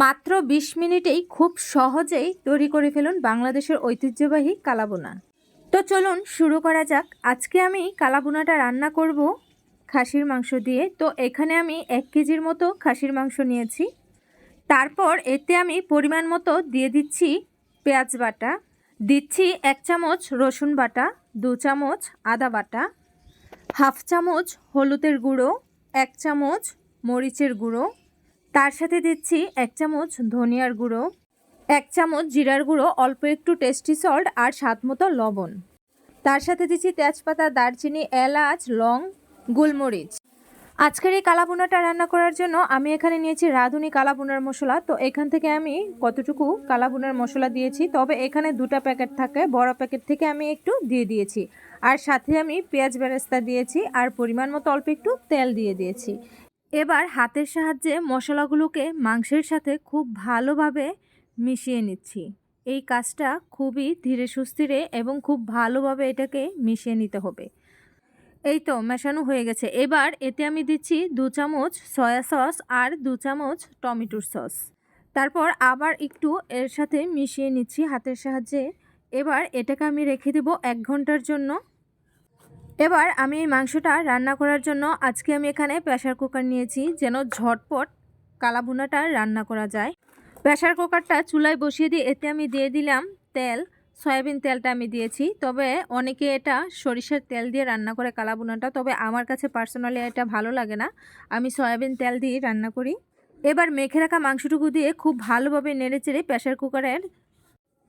মাত্র বিশ মিনিটেই খুব সহজেই তৈরি করে ফেলুন বাংলাদেশের ঐতিহ্যবাহী কালাবোনা তো চলুন শুরু করা যাক। আজকে আমি কালাবোনাটা রান্না করব খাসির মাংস দিয়ে। তো এখানে আমি এক কেজির মতো খাসির মাংস নিয়েছি। তারপর এতে আমি পরিমাণ মতো দিয়ে দিচ্ছি পেঁয়াজ বাটা। দিচ্ছি এক চামচ রসুন বাটা, দু চামচ আদা বাটা, হাফ চামচ হলুদের গুঁড়ো, এক চামচ মরিচের গুঁড়ো তার সাথে দিচ্ছি এক চামচ ধনিয়ার গুঁড়ো, এক চামচ জিরার গুঁড়ো, অল্প একটু টেস্টি সল্ট আর স্বাদ মতো লবণ। তার সাথে দিচ্ছি তেজপাতা, দারচিনি, এলাচ, লং, গোলমরিচ। আজকের এই কালাবোনাটা রান্না করার জন্য আমি এখানে নিয়েছি রাঁধুনি কালাবোনার মশলা। তো এখান থেকে আমি কতটুকু কালাবোনার মশলা দিয়েছি, তবে এখানে দুটো প্যাকেট থাকে, বড় প্যাকেট থেকে আমি একটু দিয়ে দিয়েছি। আর সাথে আমি পেঁয়াজ বেরেস্তা দিয়েছি, আর পরিমাণ মতো অল্প একটু তেল দিয়ে দিয়েছি। এবার হাতের সাহায্যে মশলাগুলোকে মাংসের সাথে খুব ভালোভাবে মিশিয়ে নিচ্ছি। এই কাজটা খুবই ধীরে সুস্থিরে এবং খুব ভালোভাবে এটাকে মিশিয়ে নিতে হবে। এই তো মেশানো হয়ে গেছে। এবার এতে আমি দিচ্ছি দু চামচ সয়া সস আর দু চামচ টমেটোর সস। তারপর আবার একটু এর সাথে মিশিয়ে নিচ্ছি হাতের সাহায্যে। এবার এটাকে আমি রেখে দেব এক ঘণ্টার জন্য। এবার আমি এই মাংসটা রান্না করার জন্য আজকে আমি এখানে প্রেশার কুকার নিয়েছি যেন ঝটপট কালাভুনাটা রান্না করা যায়। প্রেশার কুকারটা চুলায় বসিয়ে দিয়ে এতে আমি দিয়ে দিলাম তেল, সয়াবিন তেলটা আমি দিয়েছি। তবে অনেকে এটা সরিষার তেল দিয়ে রান্না করে কালাবুনাটা তবে আমার কাছে পার্সোনালি এটা ভালো লাগে না। আমি সয়াবিন তেল দিয়ে রান্না করি। এবার মেখে রাখা মাংসটুকু দিয়ে খুব ভালোভাবে নেড়ে চেড়ে প্রেশার কুকারের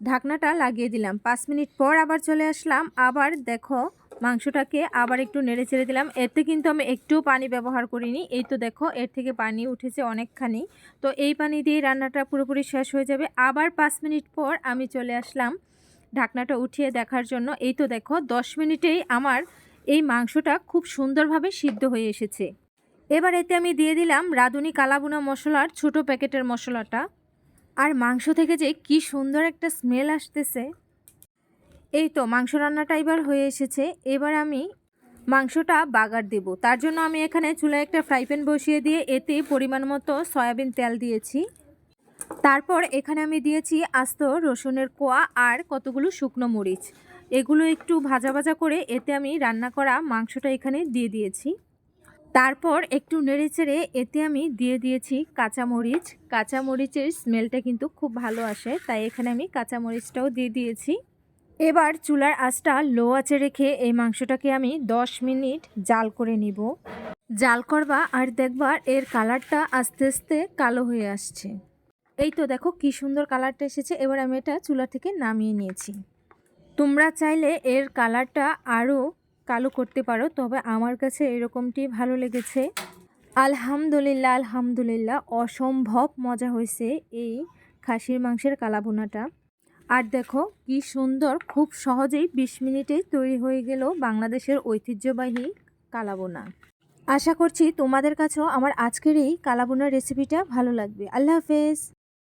ঢাকনাটা লাগিয়ে দিলাম। পাঁচ মিনিট পর আবার চলে আসলাম। আবার দেখো মাংসটাকে আবার একটু নেড়ে ছেড়ে দিলাম। এতে কিন্তু আমি একটু পানি ব্যবহার করিনি। এই তো দেখো, এর থেকে পানি উঠেছে অনেকখানি। তো এই পানি দিয়ে রান্নাটা পুরোপুরি শেষ হয়ে যাবে। আবার পাঁচ মিনিট পর আমি চলে আসলাম ঢাকনাটা উঠিয়ে দেখার জন্য। এই তো দেখো, দশ মিনিটেই আমার এই মাংসটা খুব সুন্দরভাবে সিদ্ধ হয়ে এসেছে। এবার এতে আমি দিয়ে দিলাম রাঁধুনি কালাবুনা মশলার ছোট প্যাকেটের মশলাটা। আর মাংস থেকে যে কি সুন্দর একটা স্মেল আসতেছে। এই তো, মাংস রান্নাটা এবার হয়ে এসেছে। এবার আমি মাংসটা বাগার দেব। তার জন্য আমি এখানে চুলায় একটা ফ্রাই প্যান বসিয়ে দিয়ে এতে পরিমাণ মতো সয়াবিন তেল দিয়েছি। তারপর এখানে আমি দিয়েছি আস্ত রসুনের কোয়া আর কতগুলো শুকনো মরিচ। এগুলো একটু ভাজা ভাজা করে এতে আমি রান্না করা মাংসটা এখানে দিয়ে দিয়েছি। তারপর একটু নেড়ে চেড়ে এতে আমি দিয়ে দিয়েছি কাঁচামরিচ। কাঁচামরিচের স্মেলটা কিন্তু খুব ভালো আসে, তাই এখানে আমি কাঁচামরিচটাও দিয়ে দিয়েছি। এবার চুলার আঁচটা লো আঁচে রেখে এই মাংসটাকে আমি 10 মিনিট জাল করে নিব। জাল করবা আর দেখবা এর কালারটা আস্তে আস্তে কালো হয়ে আসছে। এই তো দেখো কি সুন্দর কালারটা এসেছে, এবার আমি এটা চুলা থেকে নামিয়ে নিয়েছি। তোমরা চাইলে এর কালারটা আরও কালো করতে পারো, তবে আমার কাছে এরকমটি ভালো লেগেছে। আলহামদুলিল্লাহ আলহামদুলিল্লাহ, অসম্ভব মজা হয়েছে এই খাসির মাংসের কালাবোনাটা আর দেখো কি সুন্দর, খুব সহজেই বিশ মিনিটেই তৈরি হয়ে গেল বাংলাদেশের ঐতিহ্যবাহী কালাবোনা। আশা করছি তোমাদের কাছেও আমার আজকের এই কালাবোনার রেসিপিটা ভালো লাগবে। আল্লাহ হাফেজ।